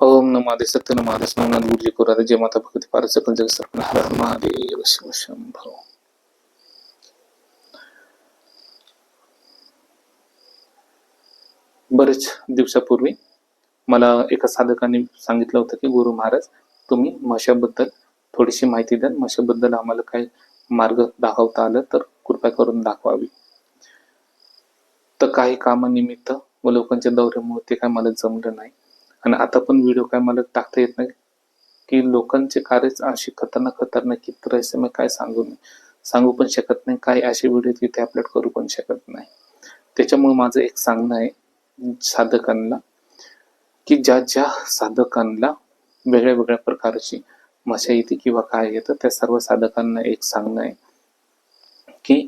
ओम नमादे सत्य नमादे नवनाथ गुरुजी कोरादे जय माता भगवती पार सकल जग सर्पण हर हर महादेव शिव शंभो। बरेच दिवसापूर्वी मला एका साधकाने सांगितलं होतं की गुरु महाराज तुम्ही मशाबद्दल थोडीशी माहिती द्या. मशाबद्दल आम्हाला काही मार्ग दाखवता आलं तर कृपया करून दाखवावी. तर काही कामानिमित्त व लोकांच्या दौऱ्यामुळे ते काय मला जमलं नाही. आणि आता पण व्हिडिओ काय मला टाकता येत नाही. की लोकांचे कार्यच अशी खतरनाक खतरनाक की रहस्यमय काय सांगू नये सांगू पण शकत नाही. काही असे व्हिडिओ तिथे अपलोड करू पण शकत नाही. त्याच्यामुळे माझं एक सांगणं आहे साधकांना की ज्या ज्या साधकांना वेगळ्या वेगळ्या प्रकारची मशा येते किंवा काय येतं त्या सर्व साधकांना एक सांगणं आहे की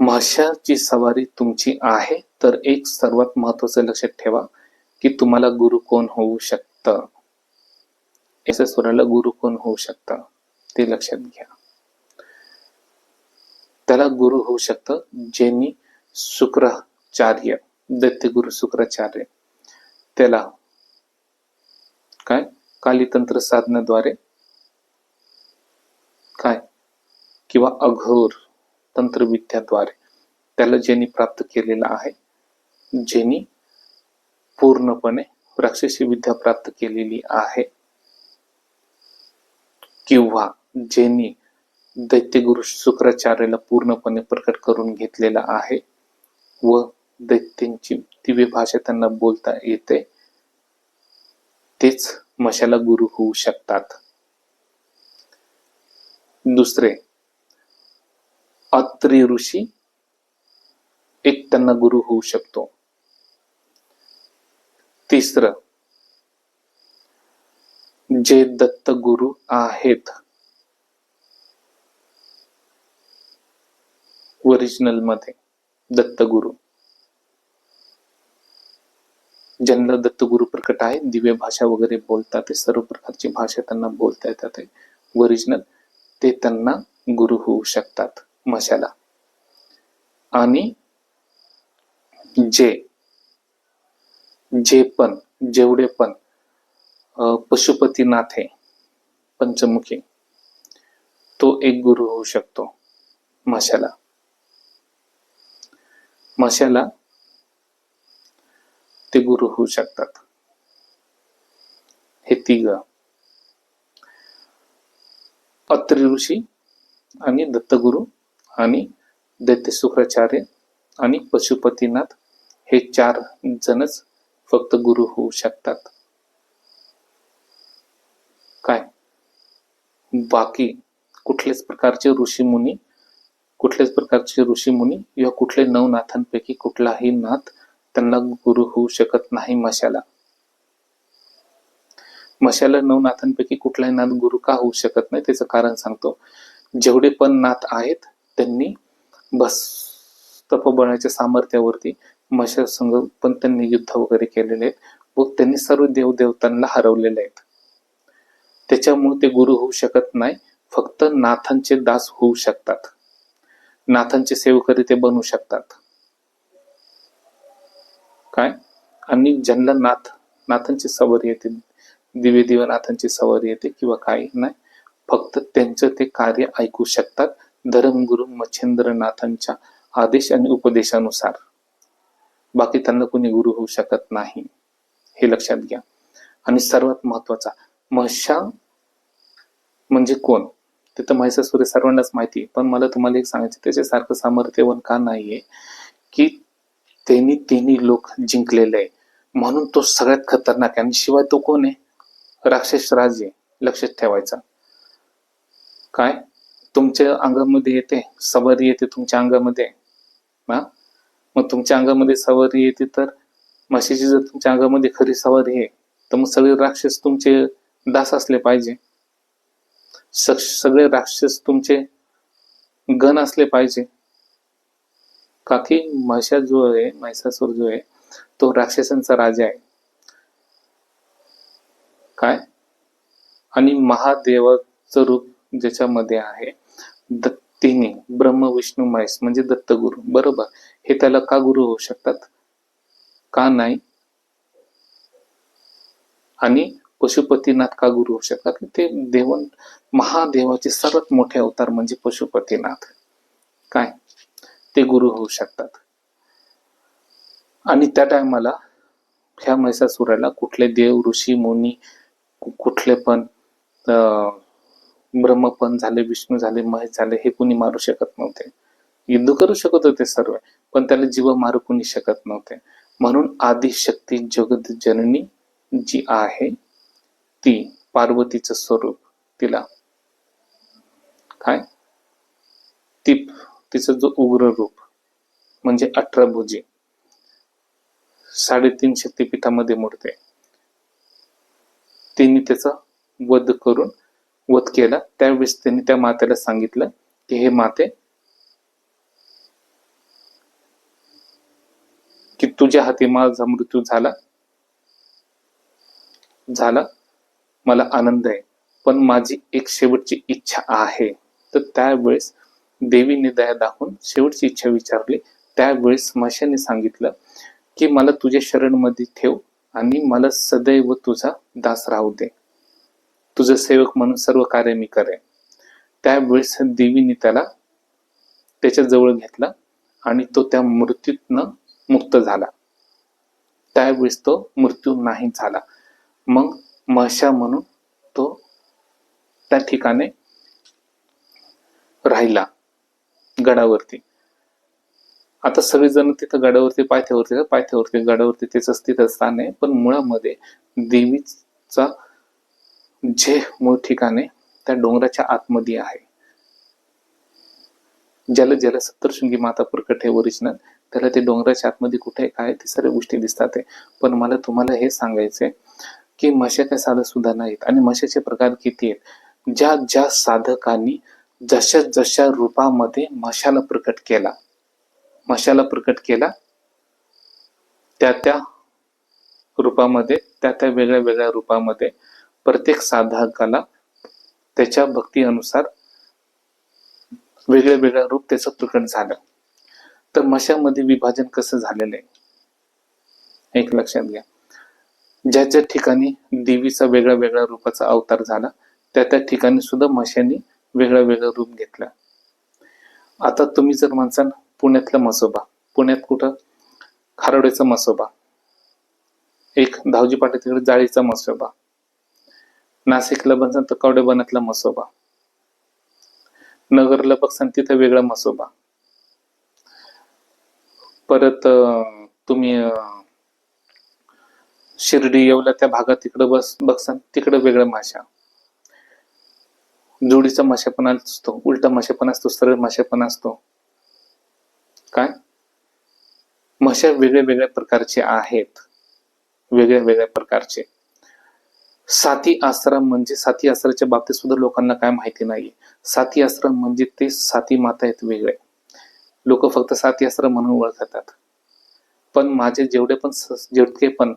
माशाची सवारी तुमची आहे. तर एक सर्वात महत्वाचं लक्षात ठेवा. की तुम्हाला गुरु कोण होऊ शकतं? याच्या स्वराला गुरु कोण होऊ शकतं? ते लक्षात घ्या. त्याला गुरु होऊ शकतं ज्यांनी शुक्राचार्य, दैत्यगुरु शुक्राचार्य. त्याला काय? कालीतंत्र साधनाद्वारे काय? किंवा अघोर तंत्रविद्याद्वारे त्याला ज्यांनी प्राप्त केलेलं आहे. ज्यांनी पूर्णपणे राक्षसी विद्या प्राप्त केलेली आहे. किंवा ज्यांनी दैत्यगुरु शुक्राचार्याला पूर्णपणे प्रकट करून घेतलेला आहे व दैत्यांची दिव्य भाषा त्यांना बोलता येते तेच मशाला गुरु होऊ शकतात. दुसरे अत्री ऋषी एक त्यांना गुरु होऊ शकतो. तिसरं जे दत्त गुरु आहेत. ओरिजिनलमध्ये दत्तगुरु. ज्यांना दत्तगुरु प्रकट आहे दिव्य भाषा वगैरे बोलतात ते सर्व प्रकारची भाषा त्यांना बोलता येतात. ओरिजिनल ते त्यांना गुरु होऊ शकतात मशाला. आणि जे जे पण जेवढे पण पशुपतीनाथ आहे पंचमुखी तो एक गुरु होऊ शकतो माशाला. माशाला ते गुरु होऊ शकतात. हे तिघ. अत्री ऋषी आणि दत्तगुरु आणि दैत्य शुक्राचार्य आणि पशुपतीनाथ हे चार जणच फक्त गुरु होऊ शकतात. काय? बाकी कुठल्याच प्रकारचे ऋषी मुनी कुठल्याच प्रकारचे ऋषी मुनी किंवा कुठले नऊ नाथांपैकी कुठलाही नाथ त्यांना गुरु होऊ शकत नाही मशाला. मशाला नऊ नाथांपैकी कुठलाही नाथ गुरु का होऊ शकत नाही त्याचं कारण सांगतो. जेवढे पण नाथ आहेत त्यांनी बस तपबळाच्या सामर्थ्यावरती मशा संघ पण त्यांनी युद्ध वगैरे केलेले आहेत. व त्यांनी सर्व देवदेवतांना हरवलेले आहेत. त्याच्यामुळे ते गुरु होऊ शकत नाही. फक्त नाथांचे दास होऊ शकतात. नाथांचे सेवकरी ते बनू शकतात. काय? आणि ज्यांना नाथ नाथांची सवारी येते दिवे दिवे नाथांची सवारी येते किंवा काही नाही फक्त त्यांचं ते कार्य ऐकू शकतात. धर्मगुरु मच्छिंद्रनाथांच्या आदेश आणि उपदेशानुसार. बाकी त्यांना कोणी गुरु होऊ शकत नाही. हे लक्षात घ्या. आणि सर्वात महत्त्वाचा महशा म्हणजे कोण? ते तर महिषासुर सर्वांनाच माहिती आहे. पण मला तुम्हाला एक सांगायचं त्याच्यासारखं सामर्थ्यवन का नाहीये की त्यांनी तिन्ही लोक जिंकलेले आहे म्हणून तो सगळ्यात खतरनाक आहे. आणि शिवाय तो कोण आहे? राक्षस राज आहे लक्षात ठेवायचा. काय? तुमच्या अंगामध्ये येते? सवारी येते तुमच्या अंगामध्ये? हा? मग तुमच्या अंगामध्ये सवारी येते तर म्हशीची जर तुमच्या अंगामध्ये खरी सवारी आहे तर मग सगळे राक्षस तुमचे दास असले पाहिजे. सगळे राक्षस तुमचे गण असले पाहिजे. काकी म्हशा जो आहे महिषासूर जो आहे तो राक्षसांचा राजा आहे. काय? आणि महादेवाचं रूप ज्याच्यामध्ये आहे तिन्ही ब्रह्म विष्णू महेश म्हणजे दत्तगुरु बरोबर? हे त्याला का गुरु होऊ शकतात? का नाही? आणि पशुपतीनाथ का गुरु होऊ शकतात? ते देवन महादेवाचे सर्वात मोठे अवतार म्हणजे पशुपतीनाथ. काय? ते गुरु होऊ शकतात. आणि त्या टायमाला ह्या महिषासुराला कुठले देव ऋषी मुनी कुठले पण अं, ब्रह्मपण झाले विष्णू झाले महेश झाले हे कुणी मारू शकत नव्हते. युद्ध करू शकत होते सर्व पण त्याला जीव मारू कुणी शकत नव्हते. म्हणून आदिशक्ती जगत जननी जी आहे ती पार्वतीचं स्वरूप तिला काय? ती तिचा जो उग्र रूप म्हणजे अठरा भुजी साडेतीन शक्तिपीठामध्ये मोडते. तिने त्याचा वध करून वध केला. त्यावेळेस त्यांनी त्या मातेला सांगितलं की हे माते की तुझ्या हाती माझा मृत्यू झाला. झाला. मला आनंद आहे. पण माझी एक शेवटची इच्छा आहे. तर त्यावेळेस देवीने दया दाखवून शेवटची इच्छा विचारली. त्यावेळेस माशाने सांगितलं की मला तुझ्या शरणमध्ये ठेव आणि मला सदैव तुझा दास राहू दे. तुझं सेवक म्हणून सर्व कार्य मी करेन. त्यावेळेस देवीने त्याला त्याच्याजवळ घेतला आणि तो त्या मृत्यूतनं मुक्त झाला. त्यावेळेस तो मृत्यू नाही झाला. मग महशा म्हणून तो त्या ठिकाणी राहिला गडावरती. आता सगळेजण तिथं गडावरती पायथ्यावरती पायथ्यावरती गडावरती त्याचं स्थित स्थान आहे. पण मुळामध्ये देवीचा जे मूळ ठिकाणे त्या डोंगराच्या आतमध्ये आहे. ज्याला ज्याला सप्तशृंगी माता प्रकट आहे ओरिजिनल त्याला ते डोंगराच्या आतमध्ये कुठे काय ते सर्व गोष्टी दिसतात आहे. पण मला तुम्हाला हे सांगायचंय की मशा काय साधं सुद्धा नाहीत आणि मशाचे प्रकार किती आहेत? ज्या ज्या साधकांनी जशा जशा रूपामध्ये मशाला प्रकट केला मशाला प्रकट केला त्या त्या रूपामध्ये त्या त्या वेगळ्या वेगळ्या रूपामध्ये प्रत्येक साधकाला त्याच्या भक्ती अनुसार वेगळं वेगळं रूप त्याचं प्रकट झालं. तर मशामध्ये विभाजन कसं झालेलं आहे? एक लक्षात घ्या. ज्या ज्या ठिकाणी देवीचा वेगळ्या वेगळ्या रूपाचा अवतार झाला त्या त्या ठिकाणी सुद्धा मशांनी वेगळं वेगळं रूप घेतलं. आता तुम्ही जर म्हणसाल पुण्यातला मसोबा पुण्यात कुठं? खारोड्याचा मसोबा. एक धावजी पाटील तिकडे जाळीचा मसोबा. नाशिकला बनसान तर कवडेबनातला मसोबा. नगरला बघसान तिथं वेगळा मसोबा. परत तुम्ही शिर्डी येवला त्या भागात तिकडं बस बघसान तिकडं वेगळा माशा. जोडीचा माशेपणा पण असतो उलटा माशेपणा पण असतो सरळ माशेपणा पण असतो. काय? माशा वेगळ्या वेगळ्या प्रकारचे आहेत. वेगळ्या वेगळ्या प्रकारचे. साती आश्रम म्हणजे साती आश्रमाच्या बाबतीत सुद्धा लोकांना काय माहिती नाही साती आश्रम म्हणजे ते साती माता आहेत वेगळे. लोक फक्त साती आश्रम म्हणून ओळखतात. पण माझे जेवढे पण स- जितके पण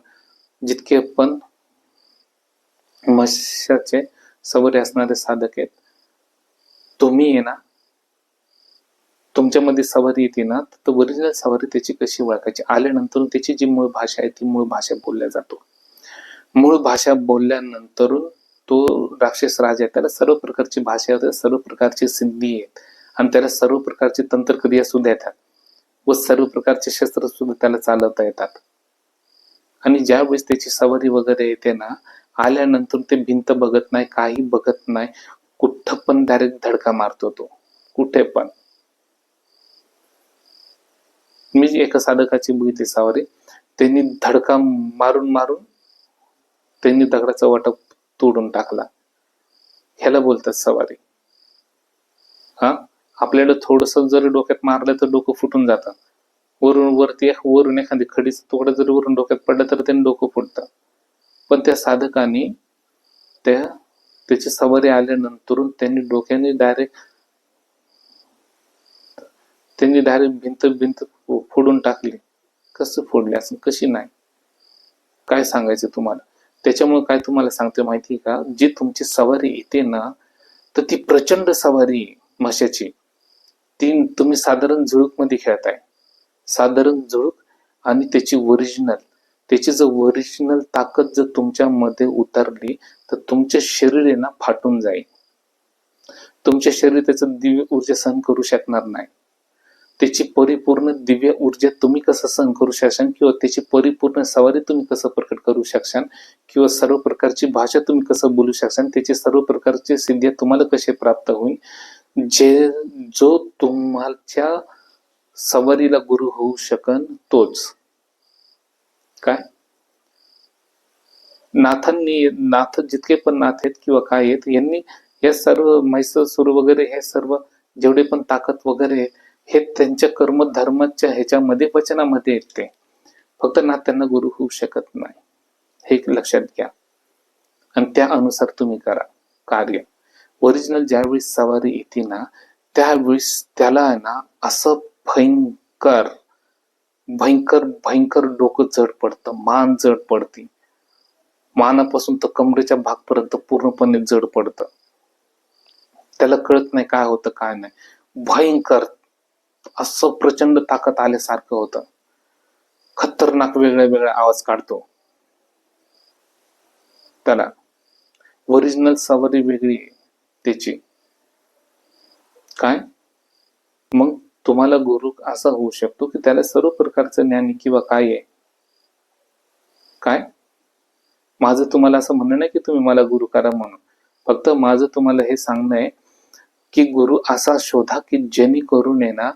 जितके पण मशाचे सवरे असणारे साधक आहेत तुम्ही आहे ना. तुमच्यामध्ये सवारी येते ना तर ओरिजिनल सवारी त्याची कशी ओळखायची? आल्यानंतर त्याची जी मूळ भाषा आहे ती मूळ भाषा बोलल्या जातो. मूळ भाषा बोलल्यानंतर तो राक्षस राजा आहे. त्याला सर्व प्रकारची भाषा येते सर्व प्रकारची सिद्धी आहेत आणि त्याला सर्व प्रकारची तंत्रक्रिया सुद्धा येतात व सर्व प्रकारचे शस्त्र सुद्धा त्याला चालवता येतात. आणि ज्यावेळेस त्याची सवारी वगैरे येते ना आल्यानंतर ते भिंत बघत नाही काही बघत नाही कुठं पण डायरेक्ट धडका मारतो तो. कुठे पण. मी एका साधकाची बघितली सवारी त्यांनी धडका मारून मारून त्यांनी दगडाचा वाटप तोडून टाकला. ह्याला बोलतात सवारी. हा? आपल्याला थोडस जरी डोक्यात मारलं तर डोकं फुटून जातं. वरून वरती वरून एखादी खडीचा तुकडा जरी वरून डोक्यात पडला तर त्यांनी डोकं फुटतं. पण त्या साधकाने त्या त्याची सवारी आल्यानंतर त्यांनी डोक्याने डायरेक्ट त्यांनी डायरेक्ट भिंत भिंत फोडून टाकली. कसं फोडली असं कशी नाही? काय सांगायचं तुम्हाला? त्याच्यामुळे काय तुम्हाला सांगते माहिती का? जी तुमची सवारी येते ना तर ती प्रचंड सवारी आहे म्हशाची ती तुम्ही साधारण झुळूकमध्ये खेळताय. साधारण झुळूक आणि त्याची ओरिजिनल त्याची जर ओरिजिनल ताकद जर तुमच्यामध्ये उतरली तर तुमचे शरीर आहे ना फाटून जाईल. तुमचे शरीर त्याचं दिव्य ऊर्जा सहन करू शकणार नाही. त्याची परिपूर्ण दिव्य ऊर्जा तुम्ही कसं सहन करू शकशान किंवा त्याची परिपूर्ण सवारी तुम्ही कसं प्रकट करू शकशान किंवा सर्व प्रकारची भाषा तुम्ही कसं बोलू शकशान त्याचे सर्व प्रकारचे सिद्ध्या तुम्हाला कसे प्राप्त होईल? जे जो तुम्हाच्या सवारीला गुरु होऊ शकन तोच. काय? नाथांनी नाथ जितके पण नाथ आहेत किंवा काय आहेत यांनी हे सर्व म्हैसूर वगैरे हे सर्व जेवढे पण ताकद वगैरे आहेत हे त्यांच्या कर्म धर्माच्या ह्याच्यामध्ये वचनामध्ये येते. फक्त ना त्यांना गुरु होऊ शकत नाही. हे लक्षात घ्या. आणि त्या अनुसार तुम्ही करा. कार्य. ओरिजिनल ज्यावेळेस सवारी येते ना त्यावेळेस त्याला ना असं भयंकर भयंकर भयंकर डोकं जड पडतं. मान जड पडते. मानापासून तर कमरेच्या भागपर्यंत पूर्णपणे जड पडतं. त्याला कळत नाही काय होतं काय नाही. भयंकर असं प्रचंड ताकद आल्यासारखं होतं. खतरनाक वेगळ्या वेगळा आवाज काढतो. त्याला ओरिजिनल सवारी वेगळी आहे त्याची. काय? मग तुम्हाला गुरु असा होऊ शकतो की त्याला सर्व प्रकारचं ज्ञान किंवा काय आहे? काय? माझं तुम्हाला असं म्हणणं नाही की तुम्ही मला गुरु करा म्हणून. फक्त माझं तुम्हाला हे सांगणं आहे की गुरु असा शोधा की जेणेकरून आहे ना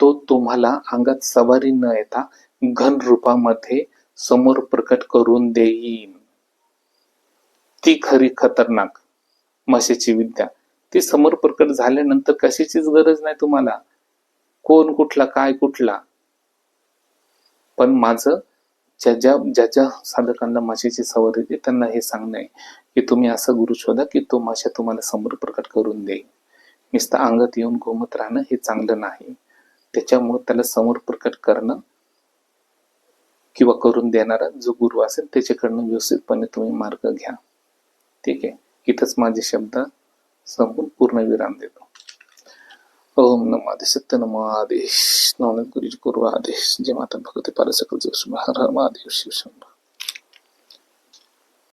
तो तुम्हाला अंगात सवारी न येता घन रूपामध्ये समोर प्रकट करून देईन. ती खरी खतरनाक माशेची विद्या. ती समोर प्रकट झाल्यानंतर कशाचीच गरज नाही तुम्हाला. कोण कुठला काय कुठला. पण माझं ज्या ज्या ज्या ज्या साधकांना माशेची सवारी येते त्यांना हे सांगणं आहे की तुम्ही असं गुरु शोधा की तो माशा तुम्हाला समोर प्रकट करून देईल नुसतं अंगात येऊन घुमत राहणं हे चांगलं नाही. त्याच्यामुळे त्याला समोर प्रकट करणं किंवा करून देणारा जो गुरु असेल त्याच्याकडनं व्यवस्थितपणे तुम्ही मार्ग घ्या. ठीक आहे? इथंच माझे शब्द संपून पूर्ण विराम देतो. ओम नमो सत्य नम आदेश नवनाथ गुरुजी गुरु आदेश. जे माता भगवती पारसकल जोश हर हर महादेव शिव शंभर